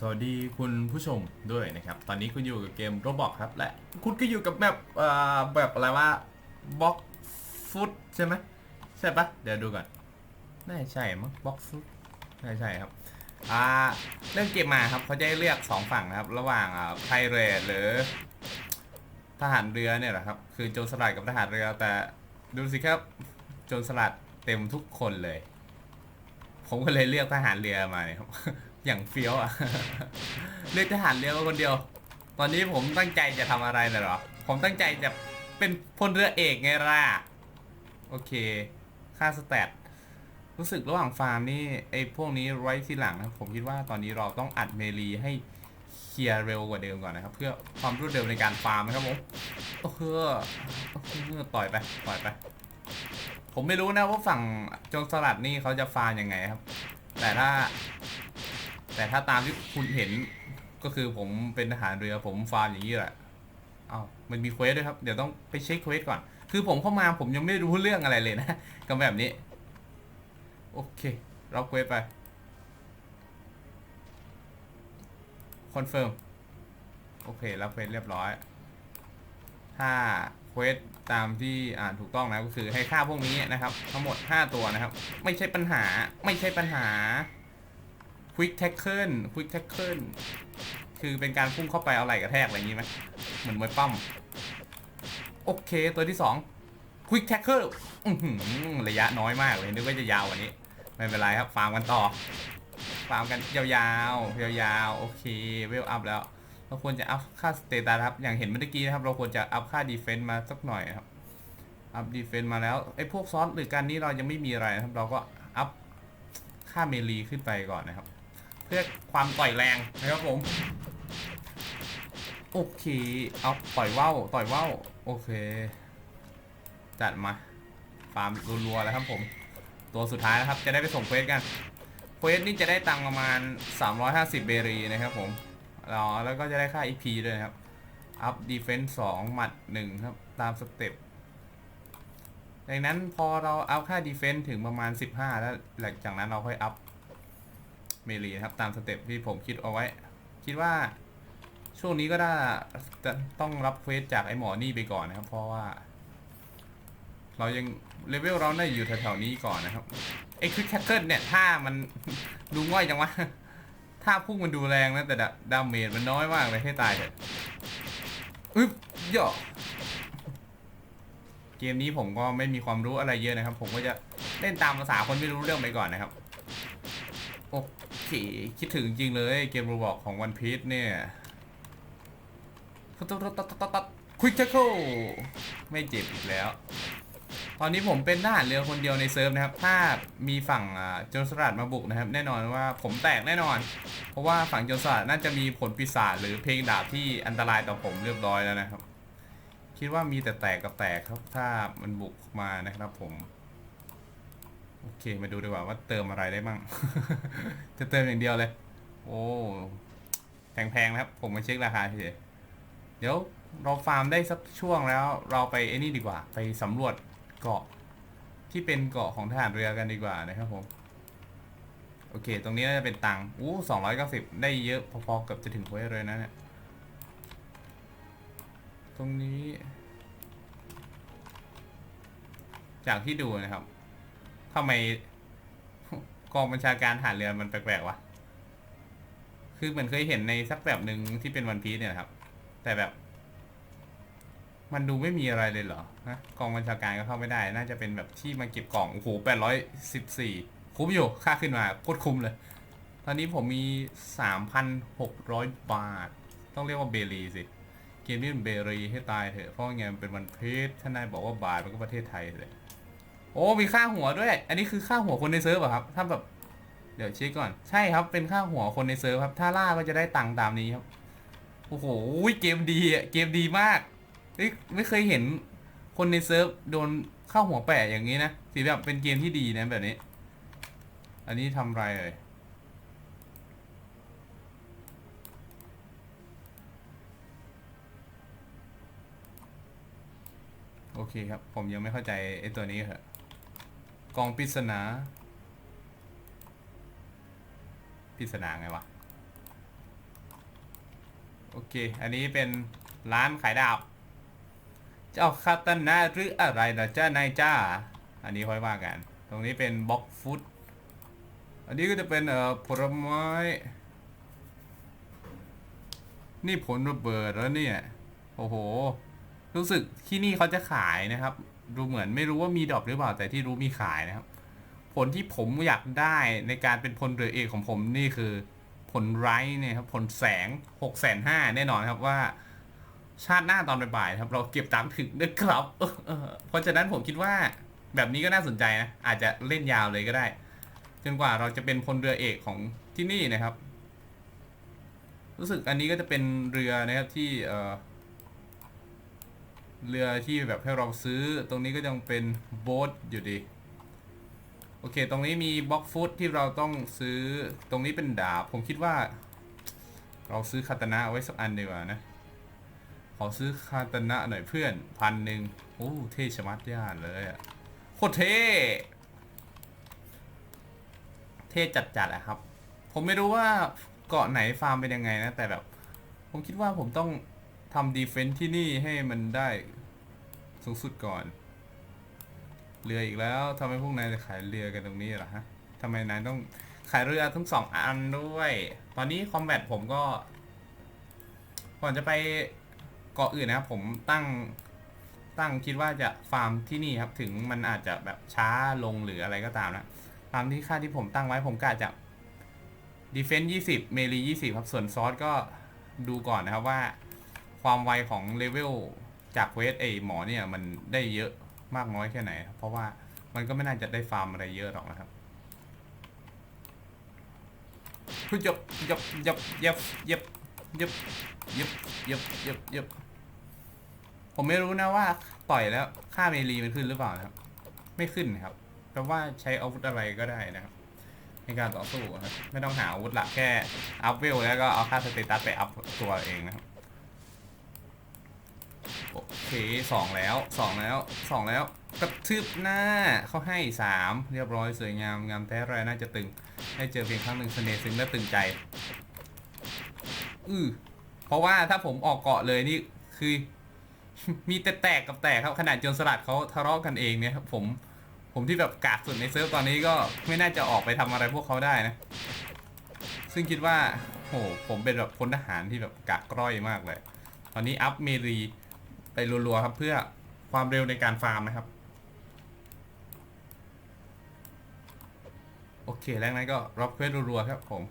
สวัสดีคุณผู้ชมด้วยนะครับ ตอนนี้คุณอยู่กับเกมโรบอกครับ และคุณก็อยู่กับแบบเอ่อแบบอะไรว่าบล็อกฟุตใช่ไหมใช่ปะเดี๋ยวดูก่อนน่าใช่มั้งบล็อกฟุตน่าใช่ครับอ่าเล่นเกมมาครับเขาจะให้เลือกสองฝั่งนะครับ ระหว่างอ่าไพเรตหรือ ทหารเรือเนี่ยแหละครับ คือโจรสลัดกับทหารเรือ แต่ดูสิครับโจรสลัดเต็มทุกคนเลย ผมก็เลยเลือกทหารเรือมาเนี่ยครับ อย่างเฟี้ยวอะเลือกทหารเรือมาคนเดียว ตอนนี้ผมตั้งใจจะทำอะไรนะเหรอ ผมตั้งใจจะเป็นพลเรือเอกไงล่ะ โอเค ค่าสแตทรู้สึกระหว่างฟาร์มนี่ไอ้พวกนี้ไว้ทีหลังนะ ผมคิดว่าตอนนี้เราต้องอัดเมลีให้เคลียร์เร็วกว่าเดิมก่อนนะครับ เพื่อความรวดเร็วในการฟาร์มนะครับผมโอ้โหโอ้โหต่อยไปต่อยไป ผมไม่รู้นะว่าฝั่งโจงสลัดนี่เขาจะฟาร์มยังไงครับ แต่ถ้า แต่ถ้าตามที่คุณเห็นก็คือผมเป็นทหารเรือผมฟาร์มอย่างนี้แหละอ้าวมันมีเควสด้วยครับ เดี๋ยวต้องไปเช็คเควสก่อน คือผมเข้ามาผมยังไม่รู้เรื่องอะไรเลยนะกับแบบนี้ โอเค รับเควสไป คอนเฟิร์ม โอเค รับเควสเรียบร้อย ถ้าเควสตามที่อ่านถูกต้องนะก็คือให้ฆ่าพวกนี้นะครับ ทั้งหมด 5 ตัวนะครับ ไม่ใช่ปัญหา ไม่ใช่ปัญหา Quick Tackle Quick Tackle คือเป็นการพุ่งเข้าไปเอาไหล่กระแทกอะไรอย่างนี้ไหมเหมือนมวยปั้มโอเคตัวที่2 Quick Tackle อื้อหือระยะน้อยมากเลยนึกว่าจะยาวกว่านี้ ไม่เป็นไรครับฟาร์มกันต่อฟาร์มกันยาวๆยาวๆโอเคเวลอัพแล้วเราควรจะอัพค่าสเตตัสครับ อย่างเห็นเมื่อกี้นะครับ เราควรจะอัพค่าดีเฟนต์มาสักหน่อยครับ อัพดีเฟนต์มาแล้วไอ้พวกซอสหรือการนี้เรายังไม่มีอะไรครับ เราก็อัพค่าเมลีขึ้นไปก่อนนะครับ เพื่อความต่อยแรงนะครับผม โอเค เอาต่อยว่าวต่อยว่าวโอเค จัดมา ฟาร์มรัวๆแล้วครับผม ตัวสุดท้ายนะครับ จะได้ไปส่งเควสกัน เควสนี่จะได้ตังประมาณ 350 เบรีนะครับผมรอแล้วก็จะได้ค่า EP ด้วยครับ อัพดีเฟนส์2หมัด1ครับ ตามสเต็ปดังนั้นพอเราอัพค่าดีเฟนส์ถึงประมาณ 15 แล้วหลังจากนั้นเราค่อยอัพ เมลีนะครับตามสเต็ปที่ผมคิดเอาไว้ คิดว่าช่วงนี้ก็ได้จะต้องรับเควสจากไอ้หมอนี่ไปก่อนนะครับ เพราะว่า เรายังเลเวลเราได้อยู่แถวๆนี้ก่อนนะครับไอ้ควิกแคทเกิลเนี่ยถ้ามันดูง่อยจังวะถ้าพุ่งมันดูแรงนะแต่ดาเมจมันน้อยมากเลยให้ตายเถอะอึ๊บย่อเกมนี้ผมก็ไม่มีความรู้อะไรเยอะนะครับ ผมก็จะเล่นตามภาษาคนไม่รู้เรื่องไปก่อนนะครับ โอเคคิดถึงจริงเลยเกมโรบอกของวันพี e เนี่ยตัดตัดตัดตัดตัดควิกแคทเกิลไม่เจ็บอีกแล้ว ตอนนี้ผมเป็นทหารเรือคนเดียวในเซิร์ฟนะครับ ถ้ามีฝั่งโจรสลัดมาบุกนะครับ แน่นอนว่าผมแตกแน่นอน เพราะว่าฝั่งโจรสลัดน่าจะมีผลปีศาจหรือเพลงดาบที่อันตรายต่อผมเรียบร้อยแล้วนะครับ คิดว่ามีแต่แตกกับแตกครับ ถ้ามันบุกมานะครับผม โอเค มาดูดีกว่าว่าเติมอะไรได้บ้าง จะเติมอย่างเดียวเลย โอ้แพงๆนะครับ ผมมาเช็คราคาเฉยเดี๋ยวเราฟาร์มได้สักช่วงแล้ว เราไปไอ้นี่ดีกว่า ไปสำรวจเกาะที่เป็นเกาะของทหารเรือกันดีกว่านะครับผม โอเค ตรงนี้น่าจะเป็นตังค์อู้สองร้อยเก้าสิบได้เยอะพอๆกับจะถึงเควสเลยนะเนี่ย ตรงนี้ จากที่ดูนะครับ ทำไมกองบัญชาการทหารเรือมันแปลกๆวะ คือเหมือนเคยเห็นในสักแบบหนึ่งที่เป็นวันพีซเนี่ยครับ แต่แบบ มันดูไม่มีอะไรเลยเหรอฮะกองบัญชาการก็เข้าไม่ได้ น่าจะเป็นแบบที่มาเก็บกล่อง โอ้โหแปดร้อยสิบสี่คุ้มอยู่ ค่าขึ้นมาโคตรคุ้มเลย ตอนนี้ผมมีสามพันหกร้อยบาท ต้องเรียกว่าเบรีสิ เกมนี้เป็นเบรีให้ตายเถอะ เพราะไงมันเป็นวันเพศถ้านายบอกว่าบาทมันก็ประเทศไทยเลย โอ้มีค่าหัวด้วย อันนี้คือค่าหัวคนในเซิร์ฟเหรอครับ ถ้าแบบ เดี๋ยวเช็คก่อน ใช่ครับ เป็นค่าหัวคนในเซิร์ฟครับ ถ้าล่าก็จะได้ตังค์ตามนี้ครับ โอ้โห เกมดีอะ เกมดีมากเอ้ยไม่เคยเห็นคนในเซิร์ฟโดนเข้าหัวแปะอย่างนี้นะสีแบบเป็นเกมที่ดีนะแบบนี้ อันนี้ทำไรเลยโอเคครับ ผมยังไม่เข้าใจไอ้ตัวนี้ครับ กองปริศนาปริศนาไงวะ โอเค อันนี้เป็นร้านขายดาบเจ้าคาตานะหรืออะไรนะจ้านายจ้า อันนี้ค่อยว่ากัน ตรงนี้เป็นบ็อกฟุต อันนี้ก็จะเป็นเอ่อผลไม้ นี่ผลระเบิดแล้วเนี่ย โอ้โห รู้สึกที่นี่เขาจะขายนะครับ ดูเหมือนไม่รู้ว่ามีดรอปหรือเปล่าแต่ที่รู้มีขายนะครับ ผลที่ผมอยากได้ในการเป็นพลเรือเอกของผมนี่คือ ผลไร้เนี่ยครับผลแสงหกแสนห้าแน่นอนครับว่า ชาติหน้าตอนบ่ายๆครับ เราเก็บตังค์ถึงนะครับเออเพราะฉะนั้นผมคิดว่าแบบนี้ก็น่าสนใจนะ อาจจะเล่นยาวเลยก็ได้ จนกว่าเราจะเป็นพลเรือเอกของที่นี่นะครับ รู้สึกอันนี้ก็จะเป็นเรือนะครับที่เออ เรือที่แบบให้เราซื้อ ตรงนี้ก็ยังเป็นโบ๊ทอยู่ดี โอเค ตรงนี้มีบล็อกฟุตที่เราต้องซื้อ ตรงนี้เป็นดาบ ผมคิดว่า เราซื้อคาตานะเอาไว้สักอันดีกว่านะ ขอซื้อคาตานะหน่อยเพื่อนพันหนึ่งโอ้เท่ชะมัดย่านเลยอะโคตรเท่ เท่จัดๆอะครับ ผมไม่รู้ว่าเกาะไหนฟาร์มเป็นยังไงนะ แต่แบบ ผมคิดว่าผมต้อง ทำดีเฟนต์ที่นี่ให้มันได้สูงสุดก่อน เรืออีกแล้วทำไมพวกนายจะขายเรือกันตรงนี้ล่ะฮะทำไมนายต้องขายเรือทั้งสองอันด้วย ตอนนี้คอมแบทผมก็ ก่อนจะไปเกาะอื่นนะครับ ผมตั้งตั้งคิดว่าจะฟาร์มที่นี่ครับ ถึงมันอาจจะแบบช้าลงหรืออะไรก็ตามนะตามที่ค่าที่ผมตั้งไว้ผมกะจะ Defense 20 m e l e 20ครับส่วนซอสก็ดูก่อนนะครับว่า ความไวของเลเวลจากเวสเอหมอเนี่ยมันได้เยอะมากน้อยแค่ไหน เพราะว่ามันก็ไม่น่าจะได้ฟาร์มอะไรเยอะหรอกนะครับคุณจบจบจบเย็บเย็บเย็บเย็บเย็บเย็บเย็บผมไม่รู้นะว่าต่อยแล้วค่าเมลีมันขึ้นหรือเปล่านะครับ ไม่ขึ้นครับแปลว่าใช้อาวุธอะไรก็ได้นะครับ ในการต่อสู้ครับไม่ต้องหาอาวุธละแค่อัพเวลแล้วก็เอาค่าสเตตัสไปอัพตัวเองนะครับ โอเคสองแล้วสองแล้วสองแล้วกระทืบหน้าเขาให้สามเรียบร้อยสวยงามงามแท้ไรน่าจะตึงให้เจอเพียงครั้งหนึ่งเสน่ห์ซึ้งและตึงใจอือเพราะว่าถ้าผมออกเกาะเลยนี่คือ มีแต่แตกกับแตกครับขนาดโจนสลัดเขาทะเลาะกันเองเนี่ยครับผมผมที่แบบกากสุดในเซิร์ฟตอนนี้ก็ไม่น่าจะออกไปทำอะไรพวกเขาได้นะ ซึ่งคิดว่าโหผมเป็นแบบพลทหารที่แบบกากกร้อยมากเลย ตอนนี้อัพเมรี ไปรัวๆครับเพื่อความเร็วในการฟาร์มนะครับ โอเคแรกนั้นก็รับเควสรัวๆครับผม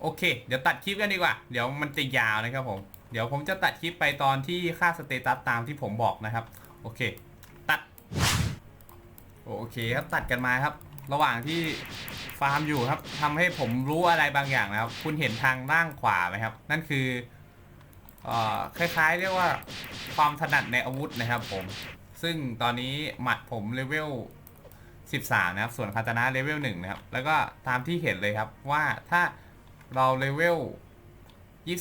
โอเค เดี๋ยวตัดคลิปกันดีกว่า เดี๋ยวมันจะยาวนะครับผม เดี๋ยวผมจะตัดคลิปไปตอนที่ค่าสเตตัสตามที่ผมบอกนะครับ โอเค ตัด โอเคครับตัดกันมาครับ ระหว่างที่ฟาร์มอยู่ครับทำให้ผมรู้อะไรบางอย่างนะครับ คุณเห็นทางล่างขวาไหมครับ นั่นคือ คล้ายๆ เรียกว่าความถนัดในอาวุธนะครับผม ซึ่งตอนนี้หมัดผมเลเวล 13 นะครับ ส่วนคาตานะเลเวล1นะครับ แล้วก็ตามที่เห็นเลยครับว่าถ้าเราเลเวล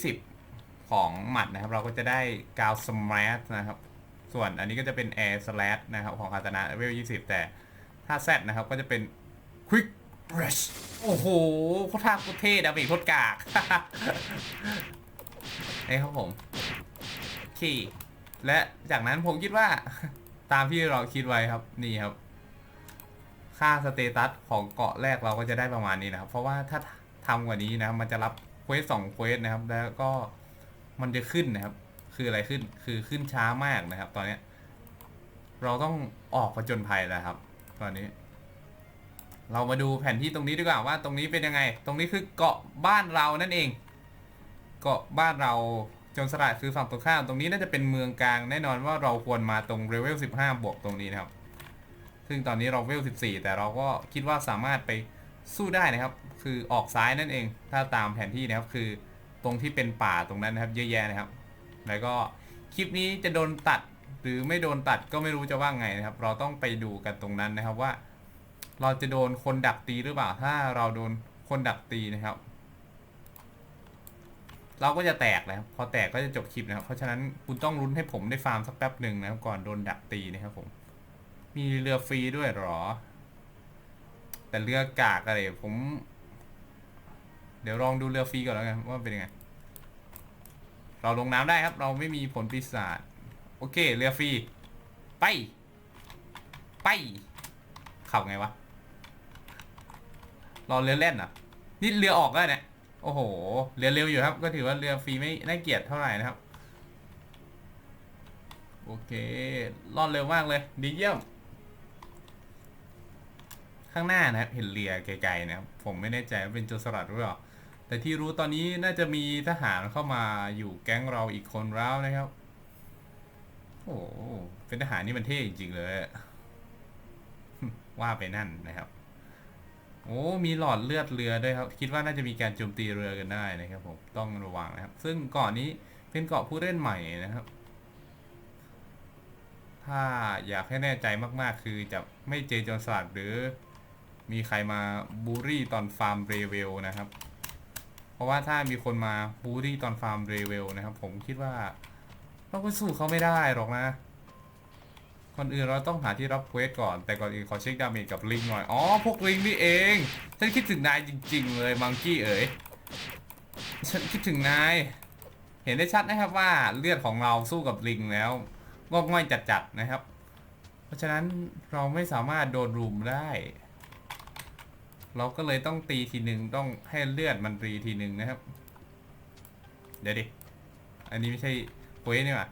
20 ของหมัดนะครับ เราก็จะได้กาวสมาร์ทนะครับ ส่วนอันนี้ก็จะเป็น Air Slash นะครับ ของคาตานะเลเวล 20 แต่ถ้า Z นะครับก็จะเป็น Quick Rush โอ้โหโคตรท่าโคตรเท่ดาเมจโคตรกาก ไอ้ครับผมโอเคและจากนั้นผมคิดว่า ตามที่เราคิดไว้ครับนี่ครับ ค่าสเตตัสของเกาะแรกเราก็จะได้ประมาณนี้นะครับ เพราะว่าถ้าทำกว่านี้นะครับมันจะรับเควสสองเควสนะครับ แล้วก็มันจะขึ้นนะครับ คืออะไรขึ้นคือขึ้นช้ามากนะครับ ตอนเนี้ย เราต้องออกผจญภัยแล้วครับ ตอนนี้ เรามาดูแผนที่ตรงนี้ดีกว่าว่า ตรงนี้เป็นยังไง ตรงนี้คือเกาะบ้านเรานั่นเอง กาะบ้านเราจนสลัดคือฝั่งตรงข้ามตรงนี้น่าจะเป็นเมืองกลางแน่นอนว่าเราควรมาตรงเลเวล15 บวกตรงนี้นะครับ ซึ่งตอนนี้เราเลเวล 14 แต่เราก็คิดว่าสามารถไปสู้ได้นะครับ คือออกซ้ายนั่นเอง ถ้าตามแผนที่นะครับคือตรงที่เป็นป่าตรงนั้นนะครับ เยอะแยะนะครับ แล้วก็คลิปนี้จะโดนตัดหรือไม่โดนตัดก็ไม่รู้จะว่าไงนะครับ เราต้องไปดูกันตรงนั้นนะครับว่า เราจะโดนคนดักตีหรือเปล่าถ้าเราโดนคนดักตีนะครับ เราก็จะแตกนะครับพอแตกก็จะจบคลิปนะครับ เพราะฉะนั้นคุณต้องรุ้นให้ผมได้ฟาร์มสักแป๊บหนึ่งนะครับ ก่อนโดนดักตีนะครับผม มีเรือฟรีด้วยหรอ แต่เรือกากอะไรผม เดี๋ยวลองดูเรือฟรีก่อนแล้วกันว่าเป็นยังไง เราลงน้ำได้ครับ เราไม่มีผลปีศาจโอเค เรือฟรี ไป ไป ขับไงวะ รอเรือเล่นอะ นี่เรือออกแล้วเนี่ย โอ้โห เรือเร็วอยู่ครับ ก็ถือว่าเรือฟรีไม่น่าเกลียดเท่าไหร่นะครับ โอเค รอดเร็วมากเลย ดีเยี่ยม ข้างหน้านะครับ เห็นเรือไกลๆนะครับ ผมไม่แน่ใจว่าเป็นโจรสลัดหรือเปล่า แต่ที่รู้ตอนนี้น่าจะมีทหารเข้ามาอยู่แก๊งเราอีกคนแล้วนะครับ โอ้โหเป็นทหารนี่มันเท่จริงๆเลย ว่าไปนั่นนะครับ โอ้มีหลอดเลือดเรือด้วยครับ คิดว่าน่าจะมีการโจมตีเรือกันได้นะครับผมต้องระวังนะครับ ซึ่งเกาะนี้เป็นเกาะผู้เล่นใหม่นะครับ ถ้าอยากให้แน่ใจมากๆ คือจะไม่เจอโจรสลัดหรือ มีใครมาบูลลี่ตอนฟาร์มเรเวลนะครับ เพราะว่าถ้ามีคนมาบูลลี่ตอนฟาร์มเรเวลนะครับ ผมคิดว่าเราก็สู้เขาไม่ได้หรอกนะ ก่อนอื่นเราต้องหาที่รับเควสก่อน แต่ก่อนอื่นขอเช็คดาเมจกับลิงหน่อย อ๋อ พวกลิงนี่เอง ฉันคิดถึงนายจริง ๆ เลยมังกี้เอ๋ย ฉันคิดถึงนาย เห็นได้ชัดนะครับว่าเลือดของเราสู้กับลิงแล้วงอกง่อยจัดๆนะครับ เพราะฉะนั้นเราไม่สามารถโดนรุมได้ เราก็เลยต้องตีทีหนึ่งต้องให้เลือดมันรีทีหนึ่งนะครับ เดี๋ยวดิ อันนี้ไม่ใช่เควสนี่หว่า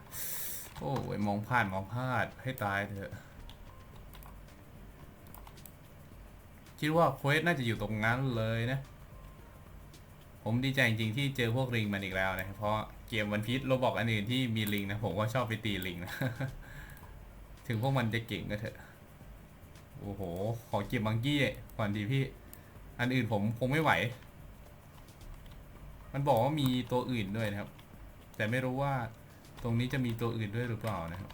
อ้ยมองพลาดมองพลาดให้ตายเถอะ คิดว่าเควสน่าจะอยู่ตรงนั้นเลยนะ ผมดีใจจริงๆที่เจอพวกลิงมันอีกแล้วนะ เพราะเกมวันพีชโรบอกอันอื่นที่มีลิงนะ ผมก็ชอบไปตีลิงนะ ถึงพวกมันจะเก่งก็เถอะ โอ้โห ขอเก็บมังกี้ก่อนดีพี่ อันอื่นผมคงไม่ไหว มันบอกว่ามีตัวอื่นด้วยนะครับ แต่ไม่รู้ว่า ตรงนี้จะมีตัวอื่นด้วยหรือเปล่านะครับ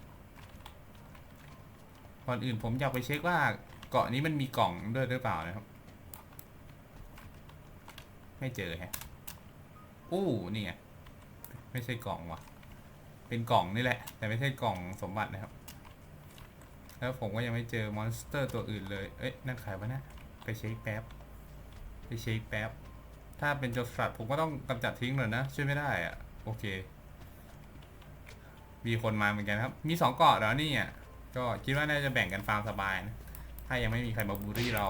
ก่อนอื่นผมอยากไปเช็คว่าเกาะนี้มันมีกล่องด้วยหรือเปล่านะครับ ไม่เจอแฮะอู้นี่ไงไม่ใช่กล่องว่ะเป็นกล่องนี่แหละ แต่ไม่ใช่กล่องสมบัตินะครับ แล้วผมก็ยังไม่เจอมอนสเตอร์ตัวอื่นเลย เอ้ยนั่นใครวะนะไปเช็คแป๊บ ไปเช็คแป๊บ ถ้าเป็นจรสลัดผมก็ต้องกำจัดทิ้งเลยนะช่วยไม่ได้อะโอเค มีคนมาเหมือนกันครับ มีสองเกาะแล้วนี่อะก็คิดว่าน่าจะแบ่งกันฟาร์มสบายนะถ้ายังไม่มีใครมาบูลลี่เรา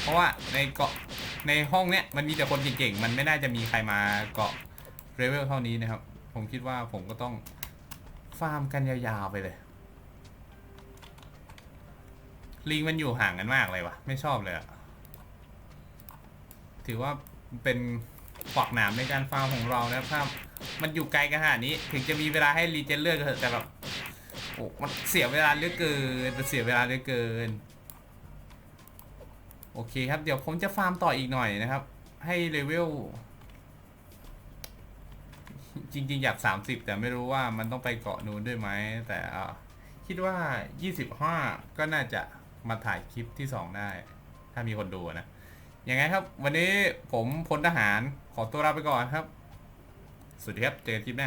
เพราะว่าในเกาะในห้องเนี้ยมันมีแต่คนเก่งๆ มันไม่น่าจะมีใครมาเกาะเลเวลเท่านี้นะครับ ผมคิดว่าผมก็ต้องฟาร์มกันยาวๆไปเลย ลิงมันอยู่ห่างกันมากเลยวะไม่ชอบเลยอะถือว่าเป็น ขวากหนามในการฟาร์มของเรานะครับ มันอยู่ไกลกันขนาดนี้ ถึงจะมีเวลาให้รีเจนเลือดก็เถอะแต่แบบโอ้มันเสียเวลาเหลือเกินมันเสียเวลาเหลือเกิน โอเคครับ เดี๋ยวผมจะฟาร์มต่ออีกหน่อยนะครับ ให้เลเวลจริงๆ อยาก 30 แต่ไม่รู้ว่ามันต้องไปเกาะนู้นด้วยไหม แต่คิดว่า 25 ก็น่าจะมาถ่ายคลิปที่ 2 ได้ ถ้ามีคนดูนะ อย่างไงครับ วันนี้ผมพลทหารขอตัวลาไปก่อนครับ สวัสดีครับ เจอกันคลิปหน้า